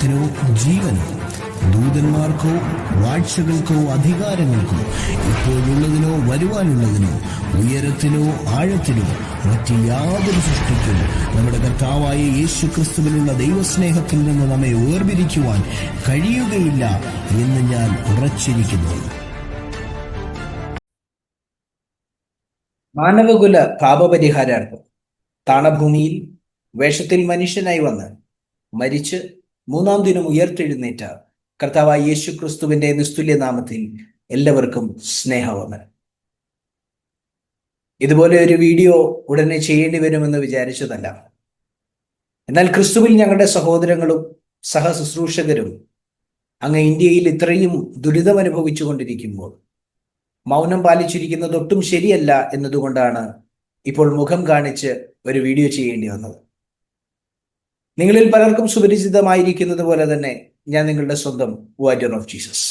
മരണത്തിനോ ജീവനോ. ദൂതന്മാർക്കോ വാഴ്ചകൾക്കോ അധികാരങ്ങൾക്കോ ഇപ്പോഴുള്ളതിനോ വരുവാനുള്ളതിനോ ഉയരത്തിലോ ആഴത്തിലോ മറ്റ് യാതൊരു സൃഷ്ടിക്കും നമ്മുടെ കർത്താവായ യേശു ക്രിസ്തുവിനുള്ള ദൈവസ്നേഹത്തിൽ നിന്ന് നമ്മെ വേർപിരിക്കുവാൻ കഴിയുകയില്ല എന്ന് ഞാൻ ഉറച്ചിരിക്കുന്നു. മാനവകുല പാപപരിഹാരാർത്ഥം. താണഭൂമിയിൽ വേഷത്തിൽ മനുഷ്യനായി വന്ന് മരിച്ച് മൂന്നാം ദിനം ഉയർത്തെഴുന്നേറ്റ കർത്താവായ യേശു ക്രിസ്തുവിന്റെ നിസ്തുല്യ നാമത്തിൽ എല്ലാവർക്കും സ്നേഹവന്ദനം. ഇതുപോലെ ഒരു വീഡിയോ ഉടനെ ചെയ്യേണ്ടി വരുമെന്ന് വിചാരിച്ചതല്ല. എന്നാൽ ക്രിസ്തുവിൽ ഞങ്ങളുടെ സഹോദരങ്ങളും സഹശുശ്രൂഷകരും അങ്ങ് ഇന്ത്യയിൽ ഇത്രയും ദുരിതം അനുഭവിച്ചു കൊണ്ടിരിക്കുമ്പോൾ മൗനം പാലിച്ചിരിക്കുന്നത് ഒട്ടും ശരിയല്ല എന്നതുകൊണ്ടാണ് ഇപ്പോൾ മുഖം കാണിച്ച് ഒരു വീഡിയോ ചെയ്യേണ്ടി വന്നത്. നിങ്ങളിൽ പലർക്കും സുപരിചിതമായിരിക്കുന്നത് പോലെ തന്നെ ഞാൻ നിങ്ങളുടെ സ്വന്തം വാരിയർ ഓഫ് ജീസസ്.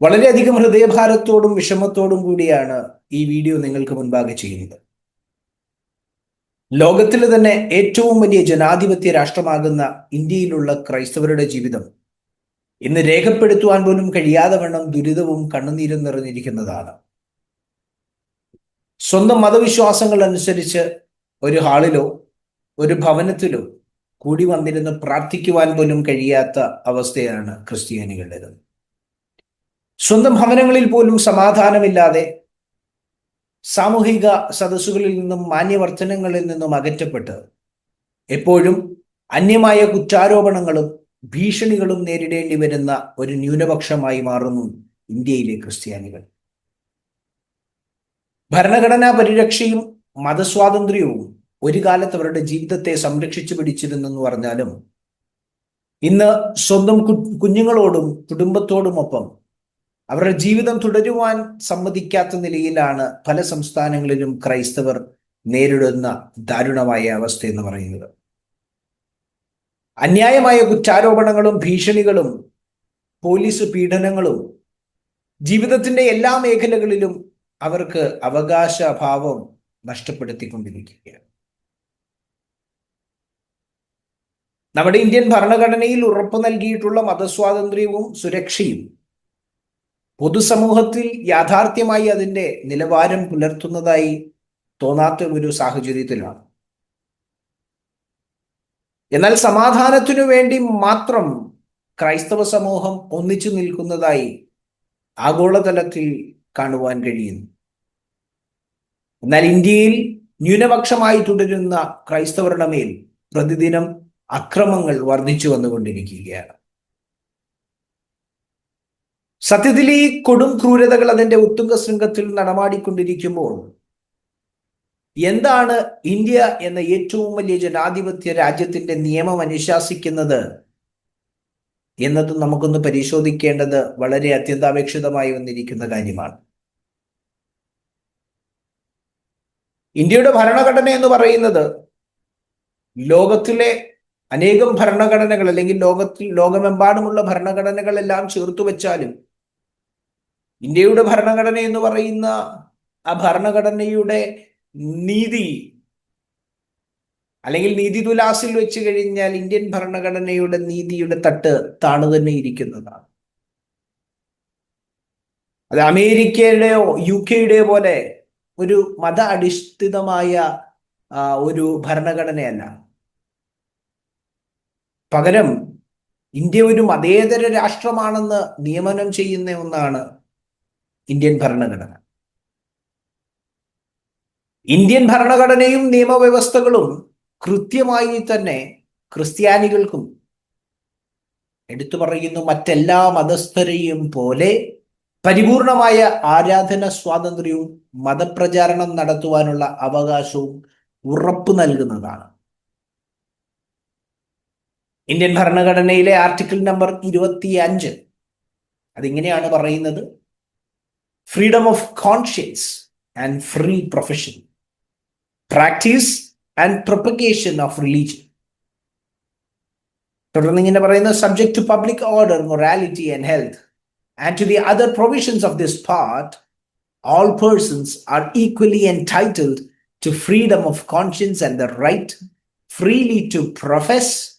വളരെയധികം ഹൃദയഭാരത്തോടും വിഷമത്തോടും കൂടിയാണ് ഈ വീഡിയോ നിങ്ങൾക്ക് മുൻപാകെ ചെയ്യുന്നത്. ലോകത്തിലെ തന്നെ ഏറ്റവും വലിയ ജനാധിപത്യ രാഷ്ട്രമാകുന്ന ഇന്ത്യയിലുള്ള ക്രൈസ്തവരുടെ ജീവിതം ഇന്ന് രേഖപ്പെടുത്തുവാൻ പോലും കഴിയാതെ വണ്ണം ദുരിതവും കണ്ണുനീരും നിറഞ്ഞിരിക്കുന്നതാണ്. സ്വന്തം മതവിശ്വാസങ്ങൾ അനുസരിച്ച് ഒരു ഹാളിലോ ഒരു ഭവനത്തിലോ കൂടി വന്നിരുന്ന് പ്രാർത്ഥിക്കുവാൻ പോലും കഴിയാത്ത അവസ്ഥയാണ് ക്രിസ്ത്യാനികളുടേത്. സ്വന്തം ഭവനങ്ങളിൽ പോലും സമാധാനമില്ലാതെ സാമൂഹിക സദസ്സുകളിൽ നിന്നും മാന്യവർത്തനങ്ങളിൽ നിന്നും അകറ്റപ്പെട്ട് എപ്പോഴും അന്യമായ കുറ്റാരോപണങ്ങളും ഭീഷണികളും നേരിടേണ്ടി വരുന്ന ഒരു ന്യൂനപക്ഷമായി മാറുന്നു ഇന്ത്യയിലെ ക്രിസ്ത്യാനികൾ. ഭരണഘടനാ പരിരക്ഷയും മതസ്വാതന്ത്ര്യവും ഒരു കാലത്ത് അവരുടെ ജീവിതത്തെ സംരക്ഷിച്ചു പിടിച്ചിരുന്നെന്ന് പറഞ്ഞാലും ഇന്ന് സ്വന്തം കുഞ്ഞുങ്ങളോടും കുടുംബത്തോടുമൊപ്പം അവരുടെ ജീവിതം തുടരുവാൻ സമ്മതിക്കാത്ത നിലയിലാണ് പല സംസ്ഥാനങ്ങളിലും ക്രൈസ്തവർ നേരിടുന്ന ദാരുണമായ അവസ്ഥ എന്ന് പറയുന്നത്. അന്യായമായ കുറ്റാരോപണങ്ങളും ഭീഷണികളും പോലീസ് പീഡനങ്ങളും ജീവിതത്തിന്റെ എല്ലാ മേഖലകളിലും അവർക്ക് അവകാശഭാവം നഷ്ടപ്പെടുത്തിക്കൊണ്ടിരിക്കുകയാണ്. നമ്മുടെ ഇന്ത്യൻ ഭരണഘടനയിൽ ഉറപ്പു നൽകിയിട്ടുള്ള മതസ്വാതന്ത്ര്യവും സുരക്ഷയും പൊതുസമൂഹത്തിൽ യാഥാർത്ഥ്യമായി അതിന്റെ നിലവാരം പുലർത്തുന്നതായി തോന്നാത്ത ഒരു സാഹചര്യത്തിലാണ്. എന്നാൽ സമാധാനത്തിനു വേണ്ടി മാത്രം ക്രൈസ്തവ സമൂഹം ഒന്നിച്ചു നിൽക്കുന്നതായി ആഗോളതലത്തിൽ കാണുവാൻ കഴിയുന്നു. എന്നാൽ ഇന്ത്യയിൽ ന്യൂനപക്ഷമായി തുടരുന്ന ക്രൈസ്തവരുടെ മേൽ പ്രതിദിനം അക്രമങ്ങൾ വർദ്ധിച്ചു വന്നുകൊണ്ടിരിക്കുകയാണ്. സത്യത്തിൽ ഈ കൊടും ക്രൂരതകൾ അതിന്റെ ഉത്തുംഗ ശൃംഗത്തിൽ നടമാടിക്കൊണ്ടിരിക്കുമ്പോൾ എന്താണ് ഇന്ത്യ എന്ന ഏറ്റവും വലിയ ജനാധിപത്യ രാജ്യത്തിന്റെ നിയമം അനുശാസിക്കുന്നത് എന്നത് നമുക്കൊന്ന് പരിശോധിക്കേണ്ടത് വളരെ അത്യന്താപേക്ഷിതമായി വന്നിരിക്കുന്ന കാര്യമാണ്. ഇന്ത്യയുടെ ഭരണഘടന എന്ന് പറയുന്നത് ലോകത്തിലെ അനേകം ഭരണഘടനകൾ അല്ലെങ്കിൽ ലോകത്തിൽ ലോകമെമ്പാടുമുള്ള ഭരണഘടനകളെല്ലാം ചേർത്തു വെച്ചാലും ഇന്ത്യയുടെ ഭരണഘടന എന്ന് പറയുന്ന ആ ഭരണഘടനയുടെ നീതി അല്ലെങ്കിൽ നീതി തുലാസിൽ വെച്ച് കഴിഞ്ഞാൽ ഇന്ത്യൻ ഭരണഘടനയുടെ നീതിയുടെ തട്ട് താണു തന്നെ ഇരിക്കുന്നതാണ്. അത് അമേരിക്കയുടെയോ യു കെയുടെയോ പോലെ ഒരു മത അടിസ്ഥിതമായ ഒരു ഭരണഘടനയല്ല. പകരം ഇന്ത്യ ഒരു മതേതര രാഷ്ട്രമാണെന്ന് നിയമനം ചെയ്യുന്ന ഒന്നാണ് ഇന്ത്യൻ ഭരണഘടന. ഇന്ത്യൻ ഭരണഘടനയും നിയമവ്യവസ്ഥകളും കൃത്യമായി തന്നെ ക്രിസ്ത്യാനികൾക്കും എടുത്തു പറയുന്നു മറ്റെല്ലാ മതസ്ഥരെയും പോലെ പരിപൂർണമായ ആരാധന സ്വാതന്ത്ര്യവും മതപ്രചാരണം നടത്തുവാനുള്ള അവകാശവും ഉറപ്പു നൽകുന്നതാണ്. ഇന്ത്യൻ ഭരണഘടനയിലെ ആർട്ടിക്കിൾ നമ്പർ ഇരുപത്തി അഞ്ച് അതിങ്ങനെയാണ് പറയുന്നത്. Freedom of conscience and free profession practice and propagation of religion തുടർന്ന് ഇങ്ങനെ പറയുന്നത് subject to public order morality and health and to the other provisions of this part all persons are equally entitled to freedom of conscience and the right freely to profess,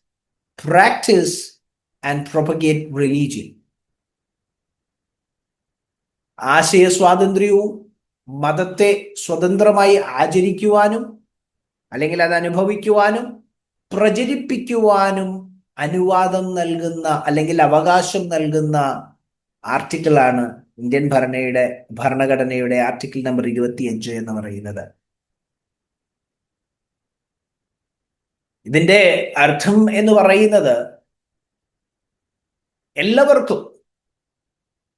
practice and propagate religion. ആശയ സ്വാതന്ത്ര്യവും മതത്തെ സ്വതന്ത്രമായി ആചരിക്കുവാനും അല്ലെങ്കിൽ അത് അനുഭവിക്കുവാനും പ്രചരിപ്പിക്കുവാനും അനുവാദം നൽകുന്ന അല്ലെങ്കിൽ അവകാശം നൽകുന്ന ആർട്ടിക്കിളാണ് ഇന്ത്യൻ ഭരണയുടെ ഭരണഘടനയുടെ ആർട്ടിക്കിൾ നമ്പർ ഇരുപത്തിയഞ്ച് എന്ന് പറയുന്നത് ഇതിന്റെ അർത്ഥം എന്ന് പറയുന്നത് എല്ലാവർക്കും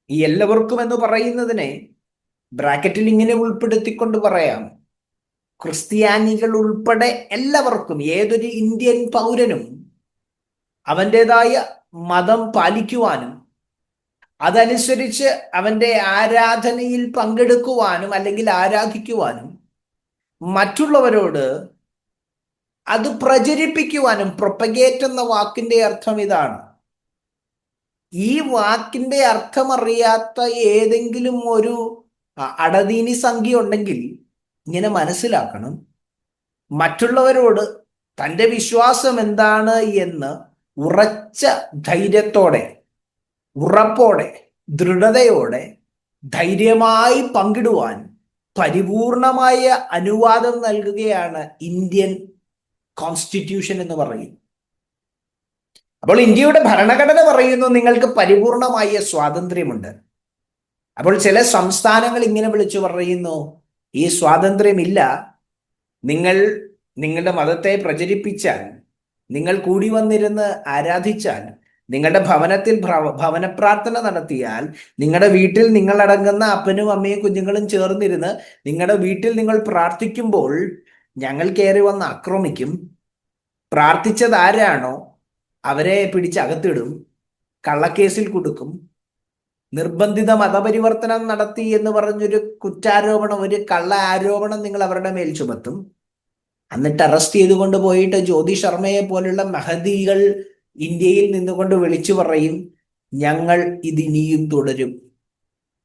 ഈ എല്ലാവർക്കും എന്ന് പറയുന്നതിനെ ബ്രാക്കറ്റിൽ ഇങ്ങനെ ഉൾപ്പെടുത്തിക്കൊണ്ട് പറയാം. ക്രിസ്ത്യാനികൾ ഉൾപ്പെടെ എല്ലാവർക്കും ഏതൊരു ഇന്ത്യൻ പൗരനും അവന്റെതായ മതം പാലിക്കുവാനും അതനുസരിച്ച് അവന്റെ ആരാധനയിൽ പങ്കെടുക്കുവാനും അല്ലെങ്കിൽ ആരാധിക്കുവാനും മറ്റുള്ളവരോട് അത് പ്രചരിപ്പിക്കുവാനും പ്രൊപ്പഗേറ്റ് എന്ന വാക്കിന്റെ അർത്ഥം ഇതാണ്. ഈ വാക്കിന്റെ അർത്ഥമറിയാത്ത ഏതെങ്കിലും ഒരു അടദീനി സംഖ്യ ഉണ്ടെങ്കിൽ ഇങ്ങനെ മനസ്സിലാക്കണം. മറ്റുള്ളവരോട് തന്റെ വിശ്വാസം എന്താണ് എന്ന് ഉറച്ച ധൈര്യത്തോടെ ഉറപ്പോടെ ദൃഢതയോടെ ധൈര്യമായി പങ്കിടുവാൻ പരിപൂർണമായ അനുവാദം നൽകുകയാണ് ഇന്ത്യൻ കോൺസ്റ്റിറ്റ്യൂഷൻ എന്ന് പറയും. അപ്പോൾ ഇന്ത്യയുടെ ഭരണഘടന പറയുന്നു നിങ്ങൾക്ക് പരിപൂർണമായ സ്വാതന്ത്ര്യമുണ്ട്. അപ്പോൾ ചില സംസ്ഥാനങ്ങൾ ഇങ്ങനെ വിളിച്ചു പറയുന്നു ഈ സ്വാതന്ത്ര്യമില്ല. നിങ്ങൾ നിങ്ങളുടെ മതത്തെ പ്രചരിപ്പിച്ചാൽ നിങ്ങൾ കൂടി വന്നിരുന്ന് ആരാധിച്ചാൽ നിങ്ങളുടെ ഭവനത്തിൽ ഭവനപ്രാർത്ഥന ഭവന പ്രാർത്ഥന നടത്തിയാൽ നിങ്ങളുടെ വീട്ടിൽ നിങ്ങളടങ്ങുന്ന അപ്പനും അമ്മയും കുഞ്ഞുങ്ങളും ചേർന്നിരുന്ന് നിങ്ങളുടെ വീട്ടിൽ നിങ്ങൾ പ്രാർത്ഥിക്കുമ്പോൾ ഞങ്ങൾ കയറി വന്ന് ആക്രമിക്കും. പ്രാർത്ഥിച്ചത് ആരാണോ അവരെ പിടിച്ചകത്തിടും കള്ളക്കേസിൽ കൊടുക്കും. നിർബന്ധിത മതപരിവർത്തനം നടത്തി എന്ന് പറഞ്ഞൊരു കുറ്റാരോപണം ഒരു കള്ള ആരോപണം നിങ്ങൾ അവരുടെ മേൽ ചുമത്തും. എന്നിട്ട് അറസ്റ്റ് ചെയ്തുകൊണ്ട് പോയിട്ട് ജ്യോതി ശർമ്മയെ പോലുള്ള മഹദികൾ ഇന്ത്യയിൽ നിന്നുകൊണ്ട് വിളിച്ചു പറയും ഞങ്ങൾ ഇതിനിയും തുടരും.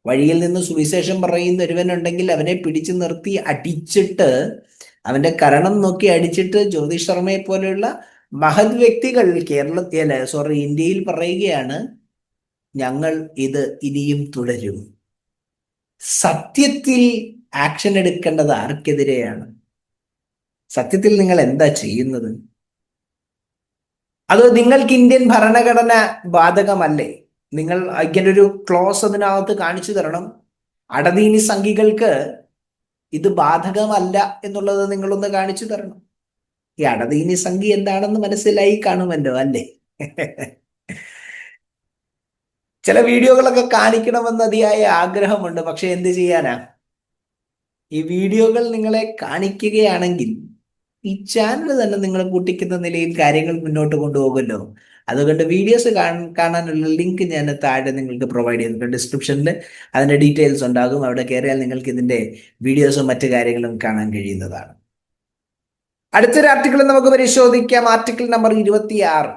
വഴിയിൽ നിന്ന് സുവിശേഷം പറയുന്ന ഒരുവനുണ്ടെങ്കിൽ അവനെ പിടിച്ചു നിർത്തി അടിച്ചിട്ട് അവന്റെ കരണം നോക്കി അടിച്ചിട്ട് ജ്യോതിഷ് ശർമ്മയെ പോലെയുള്ള മഹത് വ്യക്തികൾ കേരളത്തിൽ സോറി ഇന്ത്യയിൽ പറയുകയാണ് ഞങ്ങൾ ഇത് ഇനിയും തുടരും. സത്യത്തിൽ ആക്ഷൻ എടുക്കേണ്ടത് ആർക്കെതിരെയാണ്? സത്യത്തിൽ നിങ്ങൾ എന്താ ചെയ്യുന്നത്? അതോ നിങ്ങൾക്ക് ഇന്ത്യൻ ഭരണഘടന ബാധകമല്ലേ? നിങ്ങൾ ഇങ്ങനെ ഒരു ക്ലോസ് അതിനകത്ത് കാണിച്ചു തരണം. അടതീനി സംഘികൾക്ക് ഇത് ബാധകമല്ല എന്നുള്ളത് നിങ്ങളൊന്ന് കാണിച്ചു തരണം. ഈ അടദീനി സംഖ്യ എന്താണെന്ന് മനസ്സിലായി കാണുമല്ലോ അല്ലേ? ചില വീഡിയോകളൊക്കെ കാണിക്കണമെന്ന് അതിയായ ആഗ്രഹമുണ്ട്. പക്ഷെ എന്ത് ചെയ്യാനാ? ഈ വീഡിയോകൾ നിങ്ങളെ കാണിക്കുകയാണെങ്കിൽ ഈ ചാനൽ തന്നെ നിങ്ങൾ കൂട്ടിക്കുന്ന നിലയിൽ കാര്യങ്ങൾ മുന്നോട്ട് കൊണ്ടുപോകുമല്ലോ. അതുകൊണ്ട് വീഡിയോസ് കാണാനുള്ള ലിങ്ക് ഞാൻ താഴെ നിങ്ങൾക്ക് പ്രൊവൈഡ് ചെയ്യുന്നുണ്ട്. ഡിസ്ക്രിപ്ഷനിൽ അതിന്റെ ഡീറ്റെയിൽസ് ഉണ്ടാകും. അവിടെ കയറിയാൽ നിങ്ങൾക്ക് ഇതിന്റെ വീഡിയോസും മറ്റു കാര്യങ്ങളും കാണാൻ കഴിയുന്നതാണ്. അടുത്തൊരു ആർട്ടിക്കിൾ നമുക്ക് പരിശോധിക്കാം. ആർട്ടിക്കിൾ നമ്പർ ഇരുപത്തി ആറ്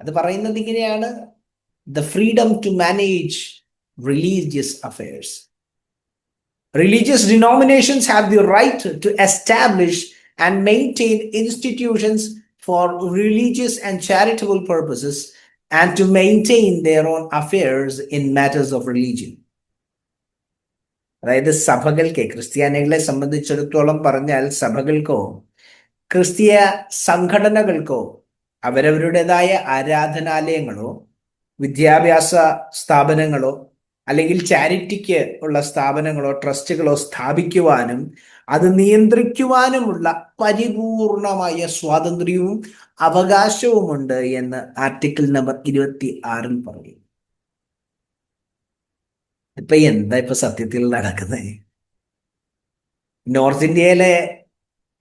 അത് പറയുന്നത് ഇങ്ങനെയാണ്. The freedom to manage religious affairs religious denominations have the right to establish and maintain institutions for religious and charitable purposes and to maintain their own affairs in matters of religion. അതായത് സഭകൾക്ക് ക്രിസ്ത്യാനികളെ സംബന്ധിച്ചിടത്തോളം പറഞ്ഞാൽ സഭകൾക്കോ ക്രിസ്തീയ സംഘടനകൾക്കോ അവരവരുടേതായ ആരാധനാലയങ്ങളോ വിദ്യാഭ്യാസ സ്ഥാപനങ്ങളോ അല്ലെങ്കിൽ ചാരിറ്റിക്ക് ഉള്ള സ്ഥാപനങ്ങളോ ട്രസ്റ്റുകളോ സ്ഥാപിക്കുവാനും അത് നിയന്ത്രിക്കുവാനുമുള്ള പരിപൂർണമായ സ്വാതന്ത്ര്യവും അവകാശവുമുണ്ട് എന്ന് ആർട്ടിക്കിൾ നമ്പർ ഇരുപത്തി ആറിൽ പറയും. ഇപ്പൊ എന്താ ഇപ്പൊ സത്യത്തിൽ നടക്കുന്നത് നോർത്ത് ഇന്ത്യയിലെ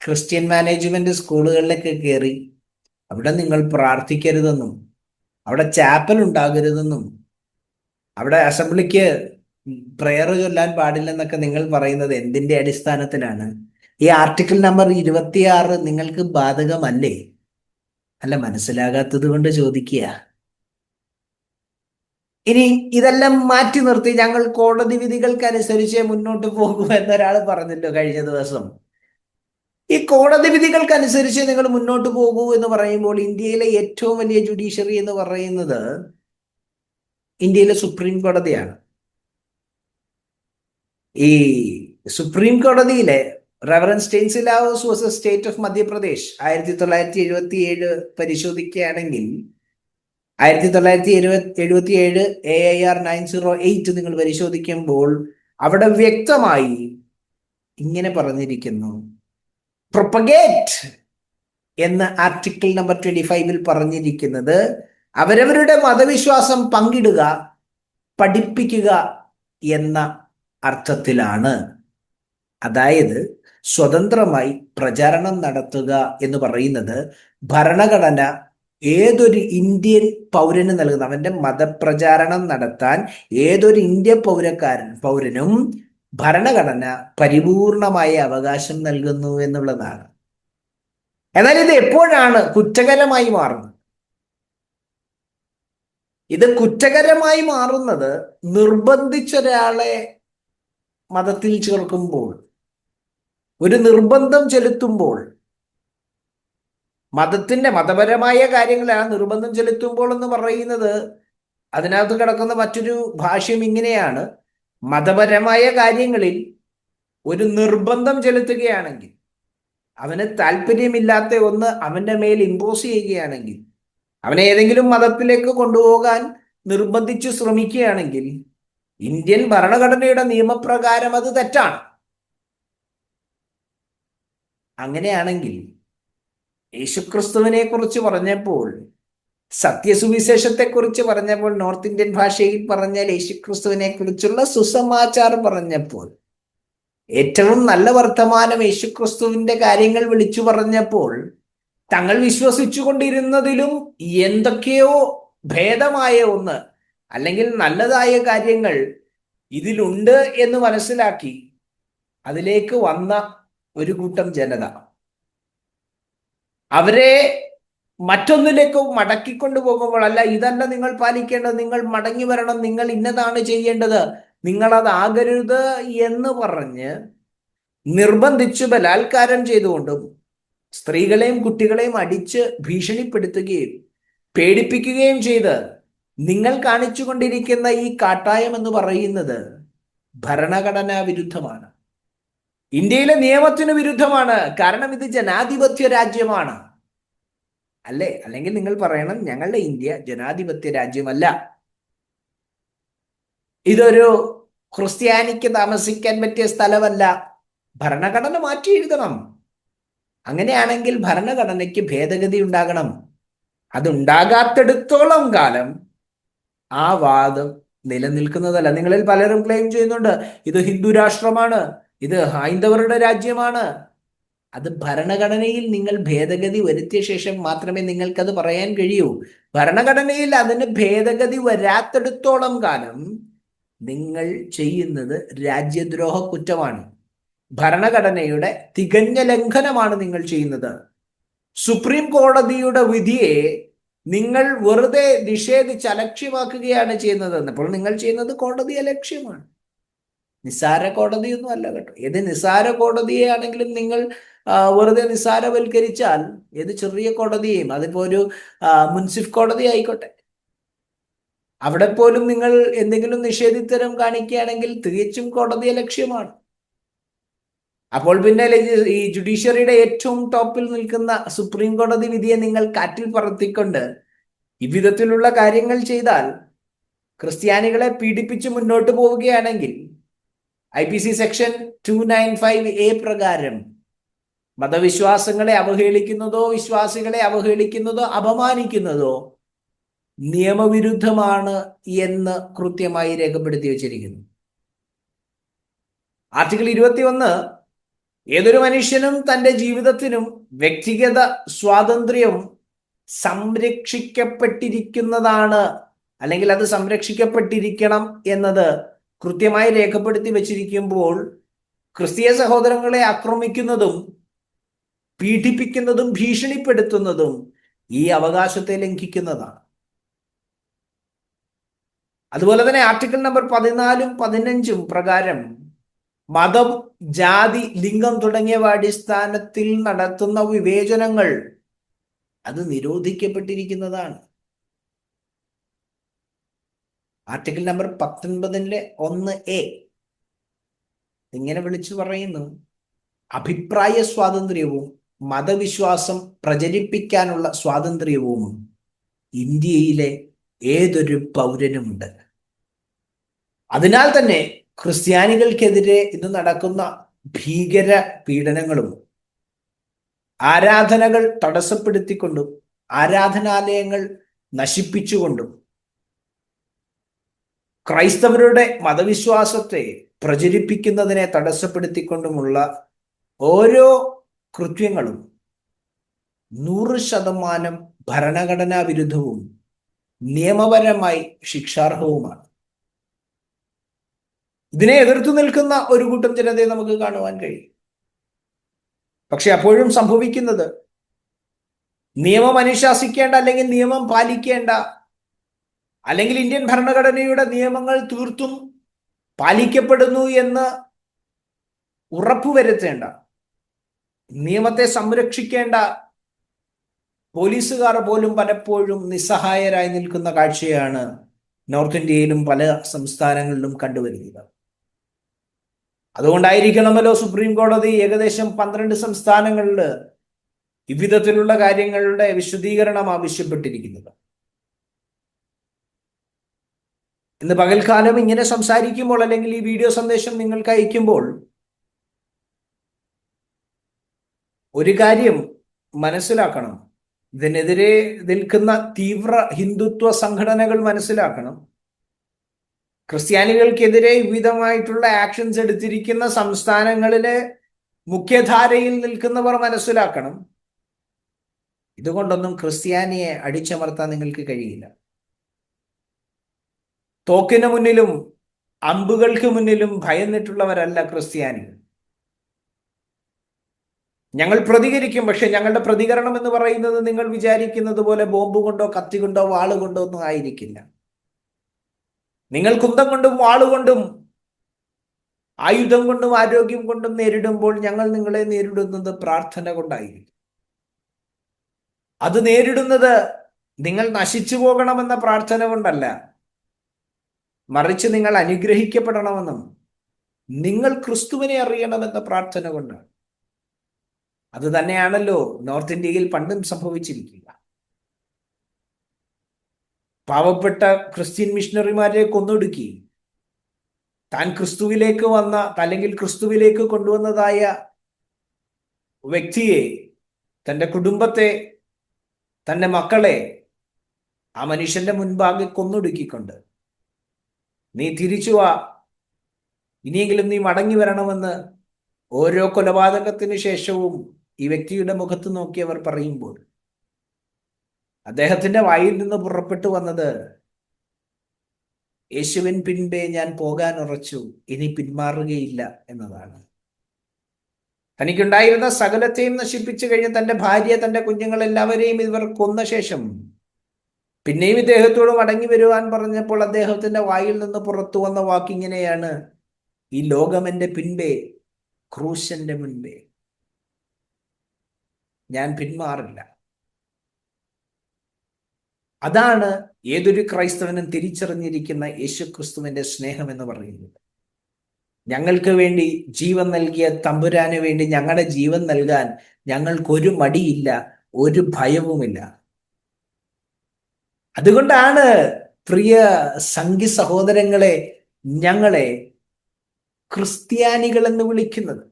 ക്രിസ്ത്യൻ മാനേജ്മെന്റ് സ്കൂളുകളിലൊക്കെ കയറി അവിടെ നിങ്ങൾ പ്രാർത്ഥിക്കരുതെന്നും അവിടെ ചാപ്പൽ ഉണ്ടാകരുതെന്നും അവിടെ അസംബ്ലിക്ക് പ്രെയർ ചൊല്ലാൻ പാടില്ലെന്നൊക്കെ നിങ്ങൾ പറയുന്നത് എന്തിന്റെ അടിസ്ഥാനത്തിലാണ്? ഈ ആർട്ടിക്കിൾ നമ്പർ ഇരുപത്തിയാറ് നിങ്ങൾക്ക് ബാധകമല്ലേ? അല്ല മനസ്സിലാകാത്തത് കൊണ്ട് ചോദിക്കുക. ഇനി ഇതെല്ലാം മാറ്റി നിർത്തി ഞങ്ങൾ കോടതി വിധികൾക്കനുസരിച്ച് മുന്നോട്ട് പോകും എന്നൊരാൾ പറഞ്ഞല്ലോ കഴിഞ്ഞ ദിവസം. ഈ കോടതി വിധികൾക്കനുസരിച്ച് നിങ്ങൾ മുന്നോട്ട് പോകൂ എന്ന് പറയുമ്പോൾ ഇന്ത്യയിലെ ഏറ്റവും വലിയ ജുഡീഷ്യറി എന്ന് പറയുന്നത് ഇന്ത്യയിലെ സുപ്രീം കോടതിയാണ്. ഈ സുപ്രീം കോടതിയിലെ Reverend Stanislaus vs a state of Madhya Pradesh ആയിരത്തി തൊള്ളായിരത്തി എഴുപത്തി ഏഴ് പരിശോധിക്കുകയാണെങ്കിൽ ആയിരത്തി തൊള്ളായിരത്തി എഴുപത്തി എഴുപത്തി ഏഴ് A I R nine zero eight നിങ്ങൾ പരിശോധിക്കുമ്പോൾ അവിടെ വ്യക്തമായി ഇങ്ങനെ പറഞ്ഞിരിക്കുന്നു. പ്രൊപ്പഗേറ്റ് എന്ന ആർട്ടിക്കിൾ നമ്പർ ട്വന്റി ഫൈവിൽ പറഞ്ഞിരിക്കുന്നത് അവരവരുടെ മതവിശ്വാസം പങ്കിടുക പഠിപ്പിക്കുക എന്ന അർത്ഥത്തിലാണ്. അതായത് സ്വതന്ത്രമായി പ്രചാരണം നടത്തുക എന്ന് പറയുന്നത് ഭരണഘടന ഏതൊരു ഇന്ത്യൻ പൗരന് നൽകുന്ന അവന്റെ മതപ്രചാരണം നടത്താൻ ഏതൊരു ഇന്ത്യ പൗരക്കാരൻ പൗരനും ഭരണഘടന പരിപൂർണമായ അവകാശം നൽകുന്നു എന്നുള്ളതാണ്. എന്നാൽ ഇത് എപ്പോഴാണ് കുറ്റകരമായി മാറുന്നത്? ഇത് കുറ്റകരമായി മാറുന്നത് നിർബന്ധിച്ചൊരാളെ മതത്തിൽ ചേർക്കുമ്പോൾ ഒരു നിർബന്ധം ചെലുത്തുമ്പോൾ മതത്തിന്റെ മതപരമായ കാര്യങ്ങളാണ് നിർബന്ധം ചെലുത്തുമ്പോൾ എന്ന് പറയുന്നത് അതിനകത്ത് കിടക്കുന്ന മറ്റൊരു ഭാഷ്യം ഇങ്ങനെയാണ്. മതപരമായ കാര്യങ്ങളിൽ ഒരു നിർബന്ധം ചെലുത്തുകയാണെങ്കിൽ അവന് താല്പര്യമില്ലാത്ത ഒന്ന് അവന്റെ മേൽ ഇമ്പോസ് ചെയ്യുകയാണെങ്കിൽ അവനെ ഏതെങ്കിലും മതത്തിലേക്ക് കൊണ്ടുപോകാൻ നിർബന്ധിച്ച് ശ്രമിക്കുകയാണെങ്കിൽ ഇന്ത്യൻ ഭരണഘടനയുടെ നിയമപ്രകാരം അത് തെറ്റാണ്. അങ്ങനെയാണെങ്കിൽ യേശുക്രിസ്തുവിനെ കുറിച്ച് പറഞ്ഞപ്പോൾ സത്യസുവിശേഷത്തെ കുറിച്ച് പറഞ്ഞപ്പോൾ നോർത്ത് ഇന്ത്യൻ ഭാഷയിൽ പറഞ്ഞാൽ യേശുക്രിസ്തുവിനെ കുറിച്ചുള്ള സുസമാചാരം പറഞ്ഞപ്പോൾ ഏറ്റവും നല്ല വർത്തമാനം യേശുക്രിസ്തുവിന്റെ കാര്യങ്ങൾ വിളിച്ചു പറഞ്ഞപ്പോൾ തങ്ങൾ വിശ്വസിച്ചു കൊണ്ടിരുന്നതിലും എന്തൊക്കെയോ ഭേദമായ ഒന്ന് അല്ലെങ്കിൽ നല്ലതായ കാര്യങ്ങൾ ഇതിലുണ്ട് എന്ന് മനസ്സിലാക്കി അതിലേക്ക് വന്ന ഒരു കൂട്ടം ജനത. അവരെ മറ്റൊന്നിലേക്ക് മടക്കിക്കൊണ്ടു പോകുമ്പോൾ അല്ല ഇതല്ല നിങ്ങൾ പാലിക്കേണ്ടത് നിങ്ങൾ മടങ്ങി വരണം നിങ്ങൾ ഇന്നതാണ് ചെയ്യേണ്ടത് നിങ്ങൾ അതാകരുത് എന്ന് പറഞ്ഞ് നിർബന്ധിച്ചു ബലാത്കാരം ചെയ്തുകൊണ്ടും സ്ത്രീകളെയും കുട്ടികളെയും അടിച്ച് ഭീഷണിപ്പെടുത്തുകയും പേടിപ്പിക്കുകയും ചെയ്ത് നിങ്ങൾ കാണിച്ചുകൊണ്ടിരിക്കുന്ന ഈ കാട്ടായം എന്ന് പറയുന്നത് ഭരണഘടനാ വിരുദ്ധമാണ്. ഇന്ത്യയിലെ നിയമത്തിന് വിരുദ്ധമാണ്. കാരണം ഇത് ജനാധിപത്യ രാജ്യമാണ്. അല്ലേ? അല്ലെങ്കിൽ നിങ്ങൾ പറയണം ഞങ്ങളുടെ ഇന്ത്യ ജനാധിപത്യ രാജ്യമല്ല. ഇതൊരു ക്രിസ്ത്യാനിക്ക് താമസിക്കാൻ പറ്റിയ സ്ഥലമല്ല. ഭരണഘടന മാറ്റി എഴുതണം. അങ്ങനെയാണെങ്കിൽ ഭരണഘടനയ്ക്ക് ഭേദഗതി ഉണ്ടാകണം. അതുണ്ടാകാത്തിടത്തോളം കാലം ആ വാദം നിലനിൽക്കുന്നതല്ല. നിങ്ങളിൽ പലരും ക്ലെയിം ചെയ്യുന്നുണ്ട് ഇത് ഹിന്ദു രാഷ്ട്രമാണ് ഇത് ഹൈന്ദവരുടെ രാജ്യമാണ്. അത് ഭരണഘടനയിൽ നിങ്ങൾ ഭേദഗതി വരുത്തിയ ശേഷം മാത്രമേ നിങ്ങൾക്കത് പറയാൻ കഴിയൂ. ഭരണഘടനയിൽ അതിന് ഭേദഗതി വരാത്തെടുത്തോളം കാലം നിങ്ങൾ ചെയ്യുന്നത് രാജ്യദ്രോഹ കുറ്റമാണ്. ഭരണഘടനയുടെ തികഞ്ഞ ലംഘനമാണ് നിങ്ങൾ ചെയ്യുന്നത്. സുപ്രീം കോടതിയുടെ വിധിയെ നിങ്ങൾ വെറുതെ നിഷേധിച്ച് അലക്ഷ്യമാക്കുകയാണ് ചെയ്യുന്നത്. അപ്പോൾ നിങ്ങൾ ചെയ്യുന്നത് കോടതി അലക്ഷ്യമാണ് നിസാര കോടതിയൊന്നും അല്ല കേട്ടോ. ഏത് നിസാര കോടതിയെ ആണെങ്കിലും നിങ്ങൾ വെറുതെ നിസാരവൽക്കരിച്ചാൽ ഏത് ചെറിയ കോടതിയെയും അതിപ്പോ ഒരു മുൻസിഫ് കോടതി ആയിക്കോട്ടെ. അവിടെ പോലും നിങ്ങൾ എന്തെങ്കിലും നിഷേധിത്തരം കാണിക്കുകയാണെങ്കിൽ തികച്ചും കോടതിയെ ലക്ഷ്യമാണ്. അപ്പോൾ പിന്നെ ഈ ജുഡീഷ്യറിയുടെ ഏറ്റവും ടോപ്പിൽ നിൽക്കുന്ന സുപ്രീം കോടതി വിധിയെ നിങ്ങൾ കാറ്റിൽ പറത്തിക്കൊണ്ട് ഇവിധത്തിലുള്ള കാര്യങ്ങൾ ചെയ്താൽ ക്രിസ്ത്യാനികളെ പീഡിപ്പിച്ച് മുന്നോട്ട് പോവുകയാണെങ്കിൽ I P C section two nine five A പ്രകാരം മതവിശ്വാസങ്ങളെ അവഹേളിക്കുന്നതോ വിശ്വാസികളെ അവഹേളിക്കുന്നതോ അപമാനിക്കുന്നതോ നിയമവിരുദ്ധമാണ് എന്ന് കൃത്യമായി രേഖപ്പെടുത്തി വച്ചിരിക്കുന്നു. ആർട്ടിക്കിൾ ഇരുപത്തിയൊന്ന് ഏതൊരു മനുഷ്യനും തന്റെ ജീവിതത്തിനും വ്യക്തിഗത സ്വാതന്ത്ര്യം സംരക്ഷിക്കപ്പെട്ടിരിക്കുന്നതാണ്. അല്ലെങ്കിൽ അത് സംരക്ഷിക്കപ്പെട്ടിരിക്കണം എന്നത് കൃത്യമായി രേഖപ്പെടുത്തി വച്ചിരിക്കുമ്പോൾ ക്രിസ്തീയ സഹോദരങ്ങളെ ആക്രമിക്കുന്നതും പീഡിപ്പിക്കുന്നതും ഭീഷണിപ്പെടുത്തുന്നതും ഈ അവകാശത്തെ ലംഘിക്കുന്നതാണ്. അതുപോലെ തന്നെ ആർട്ടിക്കിൾ നമ്പർ പതിനാലും പതിനഞ്ചും പ്രകാരം മതം ജാതി ലിംഗം തുടങ്ങിയവ അടിസ്ഥാനത്തിൽ നടത്തുന്ന വിവേചനങ്ങൾ അത് നിരോധിക്കപ്പെട്ടിരിക്കുന്നതാണ്. ആർട്ടിക്കിൾ നമ്പർ പത്തൊൻപതിലെ ഒന്ന് എ ഇങ്ങനെ വിളിച്ചു പറയുന്നു. അഭിപ്രായ സ്വാതന്ത്ര്യവും മതവിശ്വാസം പ്രചരിപ്പിക്കാനുള്ള സ്വാതന്ത്ര്യവും ഇന്ത്യയിലെ ഏതൊരു പൗരനുമുണ്ട്. അതിനാൽ തന്നെ ക്രിസ്ത്യാനികൾക്കെതിരെ ഇന്ന് നടക്കുന്ന ഭീകര പീഡനങ്ങളും ആരാധനകൾ തടസ്സപ്പെടുത്തിക്കൊണ്ടും ആരാധനാലയങ്ങൾ നശിപ്പിച്ചുകൊണ്ടും ക്രൈസ്തവരുടെ മതവിശ്വാസത്തെ പ്രചരിപ്പിക്കുന്നതിനെ തടസ്സപ്പെടുത്തിക്കൊണ്ടുമുള്ള ഓരോ കൃത്യങ്ങളും നൂറ് ശതമാനം ഭരണഘടനാ വിരുദ്ധവും നിയമപരമായി ശിക്ഷാർഹവുമാണ്. ഇതിനെ എതിർത്തു നിൽക്കുന്ന ഒരു കൂട്ടം ജനതയെ നമുക്ക് കാണുവാൻ കഴിയും. പക്ഷെ അപ്പോഴും സംഭവിക്കുന്നത് നിയമം അനുശാസിക്കേണ്ട അല്ലെങ്കിൽ നിയമം പാലിക്കേണ്ട അല്ലെങ്കിൽ ഇന്ത്യൻ ഭരണഘടനയുടെ നിയമങ്ങൾ തീർത്തും പാലിക്കപ്പെടുന്നു എന്ന് ഉറപ്പുവരുത്തേണ്ട നിയമത്തെ സംരക്ഷിക്കേണ്ട പോലീസുകാർ പോലും പലപ്പോഴും നിസ്സഹായരായി നിൽക്കുന്ന കാഴ്ചയാണ് നോർത്ത് ഇന്ത്യയിലും പല സംസ്ഥാനങ്ങളിലും കണ്ടുവരുന്നത്. അതുകൊണ്ടായിരിക്കണമല്ലോ സുപ്രീം കോടതി ഏകദേശം പന്ത്രണ്ട് സംസ്ഥാനങ്ങളിൽ വിവിധത്തിലുള്ള കാര്യങ്ങളുടെ വിശദീകരണം ആവശ്യപ്പെട്ടിരിക്കുന്നത്. ഇന്ന് പകൽക്കാലം ഇങ്ങനെ സംസാരിക്കുമ്പോൾ അല്ലെങ്കിൽ ഈ വീഡിയോ സന്ദേശം നിങ്ങൾക്ക് അയക്കുമ്പോൾ ഒരു കാര്യം മനസ്സിലാക്കണം. ഇതിനെതിരെ നിൽക്കുന്ന തീവ്ര ഹിന്ദുത്വ സംഘടനകൾ മനസ്സിലാക്കണം. ക്രിസ്ത്യാനികൾക്കെതിരെ വിവിധമായിട്ടുള്ള ആക്ഷൻസ് എടുത്തിരിക്കുന്ന സംസ്ഥാനങ്ങളിലെ മുഖ്യധാരയിൽ നിൽക്കുന്നവർ മനസ്സിലാക്കണം. ഇതുകൊണ്ടൊന്നും ക്രിസ്ത്യാനിയെ അടിച്ചമർത്താൻ നിങ്ങൾക്ക് കഴിയില്ല. തോക്കിന് മുന്നിലും അമ്പുകൾക്ക് മുന്നിലും ഭയന്നിട്ടുള്ളവരല്ല ക്രിസ്ത്യാനികൾ. ഞങ്ങൾ പ്രതികരിക്കും പക്ഷെ ഞങ്ങളുടെ പ്രതികരണം എന്ന് പറയുന്നത് നിങ്ങൾ വിചാരിക്കുന്നത് പോലെ ബോംബ് കൊണ്ടോ കത്തി കൊണ്ടോ വാൾ കൊണ്ടോ ഒന്നും ആയിരിക്കില്ല. നിങ്ങൾ കുന്തം കൊണ്ടും വാളുകൊണ്ടും ആയുധം കൊണ്ടും ആരോഗ്യം കൊണ്ടും നേരിടുമ്പോൾ ഞങ്ങൾ നിങ്ങളെ നേരിടുന്നത് പ്രാർത്ഥന കൊണ്ടായിരിക്കും. അത് നേരിടുന്നത് നിങ്ങൾ നശിച്ചു പോകണമെന്ന പ്രാർത്ഥന കൊണ്ടല്ല. മറിച്ച് നിങ്ങൾ അനുഗ്രഹിക്കപ്പെടണമെന്നും നിങ്ങൾ ക്രിസ്തുവിനെ അറിയണമെന്ന പ്രാർത്ഥന കൊണ്ടാണ്. അത് തന്നെയാണല്ലോ നോർത്ത് ഇന്ത്യയിൽ പണ്ടും സംഭവിച്ചിരിക്കുക. പാവപ്പെട്ട ക്രിസ്ത്യൻ മിഷണറിമാരെ കൊന്നൊടുക്കി. താൻ ക്രിസ്തുവിലേക്ക് വന്ന അല്ലെങ്കിൽ ക്രിസ്തുവിലേക്ക് കൊണ്ടുവന്നതായ വ്യക്തിയെ തന്റെ കുടുംബത്തെ തന്റെ മക്കളെ ആ മനുഷ്യന്റെ മുൻപാകെ കൊന്നൊടുക്കിക്കൊണ്ട്. നീ തിരിച്ചു വാ. ഇനിയെങ്കിലും നീ മടങ്ങി വരണമെന്ന് ഓരോ കൊലപാതകത്തിന് ശേഷവും ഈ വ്യക്തിയുടെ മുഖത്ത് നോക്കി അവർ പറയുമ്പോൾ അദ്ദേഹത്തിന്റെ വായിൽ നിന്ന് പുറപ്പെട്ടു വന്നത് യേശുവിൻ പിൻപേ ഞാൻ പോകാൻ ഉറച്ചു ഇനി പിന്മാറുകയില്ല എന്നതാണ്. തനിക്കുണ്ടായിരുന്ന സകലത്തെയും നശിപ്പിച്ചു കഴിഞ്ഞ് തന്റെ ഭാര്യ തന്റെ കുഞ്ഞുങ്ങൾ എല്ലാവരെയും ഇവർ കൊന്ന ശേഷം പിന്നെയും ഇദ്ദേഹത്തോട് മടങ്ങി വരുവാൻ പറഞ്ഞപ്പോൾ അദ്ദേഹത്തിന്റെ വായിൽ നിന്ന് പുറത്തു വന്ന വാക്കിങ്ങനെയാണ് ഈ ലോകം എന്റെ പിൻപേ ക്രൂശന്റെ മുൻപേ. ഞാൻ പിന്മാറില്ല. അതാണ് ഏതൊരു ക്രൈസ്തവനും തിരിച്ചറിഞ്ഞിരിക്കുന്ന യേശുക്രിസ്തുവിന്റെ സ്നേഹം എന്ന് പറയുന്നത്. ഞങ്ങൾക്ക് വേണ്ടി ജീവൻ നൽകിയ തമ്പുരാന് വേണ്ടി ഞങ്ങളുടെ ജീവൻ നൽകാൻ ഞങ്ങൾക്കൊരു മടിയില്ല ഒരു ഭയവുമില്ല. അതുകൊണ്ടാണ് പ്രിയ സംഘി സഹോദരങ്ങളെ ഞങ്ങളെ ക്രിസ്ത്യാനികൾ എന്ന് വിളിക്കുന്നത്.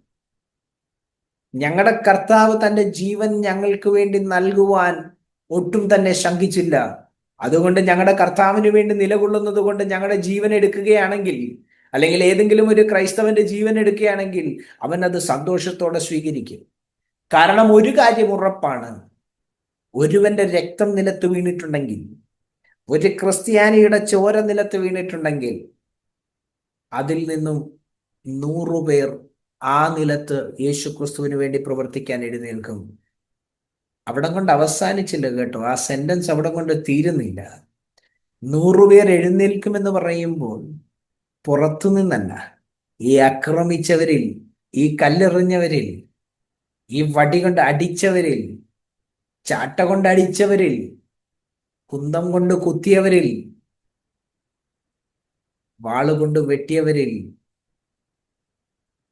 ഞങ്ങളുടെ കർത്താവ് തന്റെ ജീവൻ ഞങ്ങൾക്ക് വേണ്ടി നൽകുവാൻ ഒട്ടും തന്നെ ശങ്കിച്ചില്ല. അതുകൊണ്ട് ഞങ്ങളുടെ കർത്താവിന് വേണ്ടി നിലകൊള്ളുന്നത് കൊണ്ട് ഞങ്ങളുടെ ജീവൻ എടുക്കുകയാണെങ്കിൽ അല്ലെങ്കിൽ ഏതെങ്കിലും ഒരു ക്രൈസ്തവന്റെ ജീവൻ എടുക്കുകയാണെങ്കിൽ അവൻ അത് സന്തോഷത്തോടെ സ്വീകരിക്കും. കാരണം ഒരു കാര്യം ഉറപ്പാണ്. ഒരുവന്റെ രക്തം നിലത്ത് വീണിട്ടുണ്ടെങ്കിൽ ഒരു ക്രിസ്ത്യാനിയുടെ ചോര നിലത്ത് വീണിട്ടുണ്ടെങ്കിൽ അതിൽ നിന്നും നൂറുപേർ ആ നിലത്ത് യേശു ക്രിസ്തുവിന് വേണ്ടി പ്രവർത്തിക്കാൻ എഴുന്നേൽക്കും. അവിടം കൊണ്ട് അവസാനിച്ചില്ല കേട്ടോ. ആ സെന്റൻസ് അവിടം കൊണ്ട് തീരുന്നില്ല. നൂറുപേർ എഴുന്നേൽക്കുമെന്ന് പറയുമ്പോൾ പുറത്തു നിന്നല്ല ഈ ആക്രമിച്ചവരിൽ ഈ കല്ലെറിഞ്ഞവരിൽ ഈ വടി കൊണ്ട് അടിച്ചവരിൽ ചാട്ട കൊണ്ട് അടിച്ചവരിൽ കുന്തം കൊണ്ട് കുത്തിയവരിൽ വാളുകൊണ്ട് വെട്ടിയവരിൽ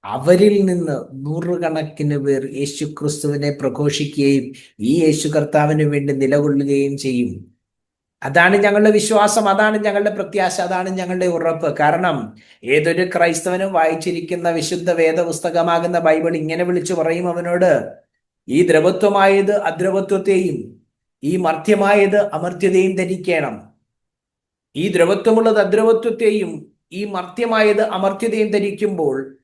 അവരിൽ നിന്ന് നൂറുകണക്കിന് പേർ യേശു ക്രിസ്തുവിനെ പ്രഘോഷിക്കുകയും ഈ യേശു കർത്താവിന് വേണ്ടി നിലകൊള്ളുകയും ചെയ്യും. അതാണ് ഞങ്ങളുടെ വിശ്വാസം അതാണ് ഞങ്ങളുടെ പ്രത്യാശ അതാണ് ഞങ്ങളുടെ ഉറപ്പ്. കാരണം ഏതൊരു ക്രൈസ്തവനും വായിച്ചിരിക്കുന്ന വിശുദ്ധ വേദപുസ്തകമാകുന്ന ബൈബിൾ ഇങ്ങനെ വിളിച്ചു പറയും അവനോട് ഈ ദ്രവത്വമായത് അദ്രവത്വത്തെയും ഈ മർത്യമായത് അമർത്യതയും ധരിക്കണം. ഈ ദ്രവത്വമുള്ളത് അദ്രവത്വത്തെയും ഈ മർത്യമായത് അമർത്യതയും ധരിക്കുമ്പോൾ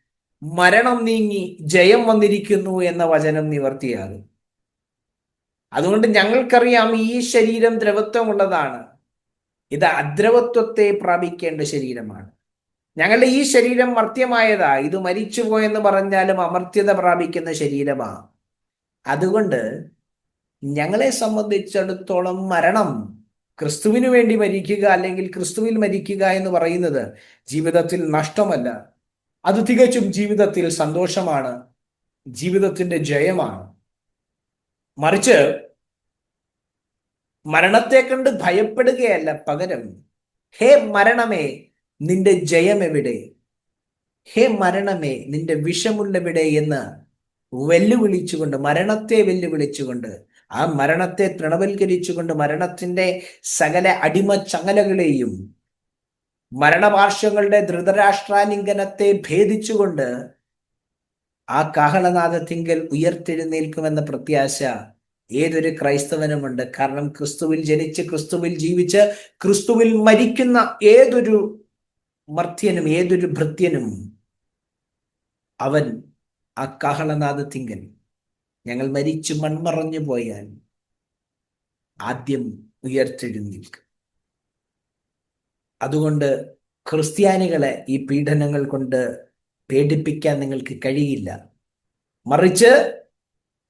മരണം നീങ്ങി ജയം വന്നിരിക്കുന്നു എന്ന വചനം നിവർത്തിയാകും. അതുകൊണ്ട് ഞങ്ങൾക്കറിയാം ഈ ശരീരം ദ്രവത്വമുള്ളതാണ്. ഇത് അദ്രവത്വത്തെ പ്രാപിക്കേണ്ട ശരീരമാണ്. ഞങ്ങളുടെ ഈ ശരീരം മർത്യമായതാ. ഇത് മരിച്ചുപോയെന്ന് പറഞ്ഞാലും അമർത്യത പ്രാപിക്കുന്ന ശരീരമാ. അതുകൊണ്ട് ഞങ്ങളെ സംബന്ധിച്ചിടത്തോളം മരണം ക്രിസ്തുവിനു വേണ്ടി മരിക്കുക അല്ലെങ്കിൽ ക്രിസ്തുവിൽ മരിക്കുക എന്ന് പറയുന്നത് ജീവിതത്തിൽ നഷ്ടമല്ല. അത് തികച്ചും ജീവിതത്തിൽ സന്തോഷമാണ് ജീവിതത്തിന്റെ ജയമാണ്. മറിച്ച് മരണത്തെ കണ്ട് ഭയപ്പെടുകയല്ല പകരം ഹേ മരണമേ നിന്റെ ജയം എവിടെ ഹേ മരണമേ നിന്റെ വിഷമുള്ളവിടെ? എന്ന് വെല്ലുവിളിച്ചുകൊണ്ട് മരണത്തെ വെല്ലുവിളിച്ചുകൊണ്ട് ആ മരണത്തെ തൃണവൽക്കരിച്ചുകൊണ്ട് മരണത്തിന്റെ സകല അടിമ ചങ്ങലകളെയും മരണപാർശ്വങ്ങളുടെ ധൃതരാഷ്ട്രാലിംഗനത്തെ ഭേദിച്ചുകൊണ്ട് ആ കാഹളനാദത്തിങ്കൽ ഉയർത്തെഴുന്നേൽക്കുമെന്ന പ്രത്യാശ ഏതൊരു ക്രൈസ്തവനുമുണ്ട്. കാരണം ക്രിസ്തുവിൽ ജനിച്ച് ക്രിസ്തുവിൽ ജീവിച്ച് ക്രിസ്തുവിൽ മരിക്കുന്ന ഏതൊരു മർത്യനും ഏതൊരു ഭൃത്യനും അവൻ ആ കാഹളനാദത്തിങ്കൽ ഞങ്ങൾ മരിച്ചു മൺമറഞ്ഞു പോയാൽ ആദ്യം ഉയർത്തെഴുന്നേൽക്കും. അതുകൊണ്ട് ക്രിസ്ത്യാനികളെ ഈ പീഡനങ്ങൾ കൊണ്ട് പേടിപ്പിക്കാൻ നിങ്ങൾക്ക് കഴിയില്ല. മറിച്ച്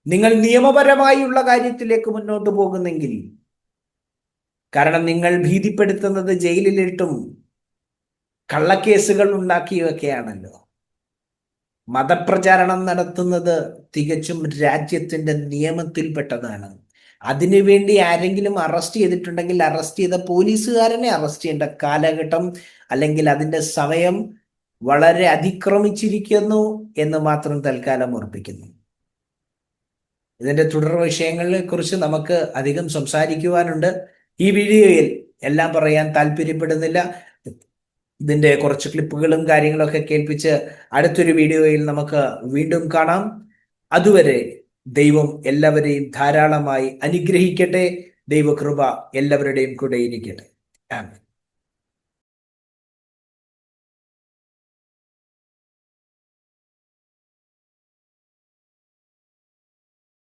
നിങ്ങൾ നിയമപരമായുള്ള കാര്യത്തിലേക്ക് മുന്നോട്ട് പോകുന്നെങ്കിൽ കാരണം നിങ്ങൾ ഭീതിപ്പെടുത്തുന്നത് ജയിലിലിട്ടും കള്ളക്കേസുകൾ ഉണ്ടാക്കിയൊക്കെയാണല്ലോ. മതപ്രചാരണം നടത്തുന്നത് തികച്ചും രാജ്യത്തിന്റെ നിയമത്തിൽപ്പെട്ടതാണ്. അതിനുവേണ്ടി ആരെങ്കിലും അറസ്റ്റ് ചെയ്തിട്ടുണ്ടെങ്കിൽ അറസ്റ്റ് ചെയ്ത പോലീസുകാരനെ അറസ്റ്റ് ചെയ്യേണ്ട കാലഘട്ടം അല്ലെങ്കിൽ അതിന്റെ സമയം വളരെ അതിക്രമിച്ചിരിക്കുന്നു എന്ന് മാത്രം തൽക്കാലം ഓർപ്പിക്കുന്നു ഇതിന്റെ തുടർ വിഷയങ്ങളെ കുറിച്ച് നമുക്ക് അധികം സംസാരിക്കുവാനുണ്ട്. ഈ വീഡിയോയിൽ എല്ലാം പറയാൻ താല്പര്യപ്പെടുന്നില്ല. ഇതിന്റെ കുറച്ച് ക്ലിപ്പുകളും കാര്യങ്ങളൊക്കെ കേൾപ്പിച്ച് അടുത്തൊരു വീഡിയോയിൽ നമുക്ക് വീണ്ടും കാണാം. അതുവരെ ദൈവം എല്ലാവരെയും ധാരാളമായി അനുഗ്രഹിക്കട്ടെ. ദൈവകൃപ എല്ലാവരുടെയും കൂടെ ഇരിക്കട്ടെ. ആമേൻ.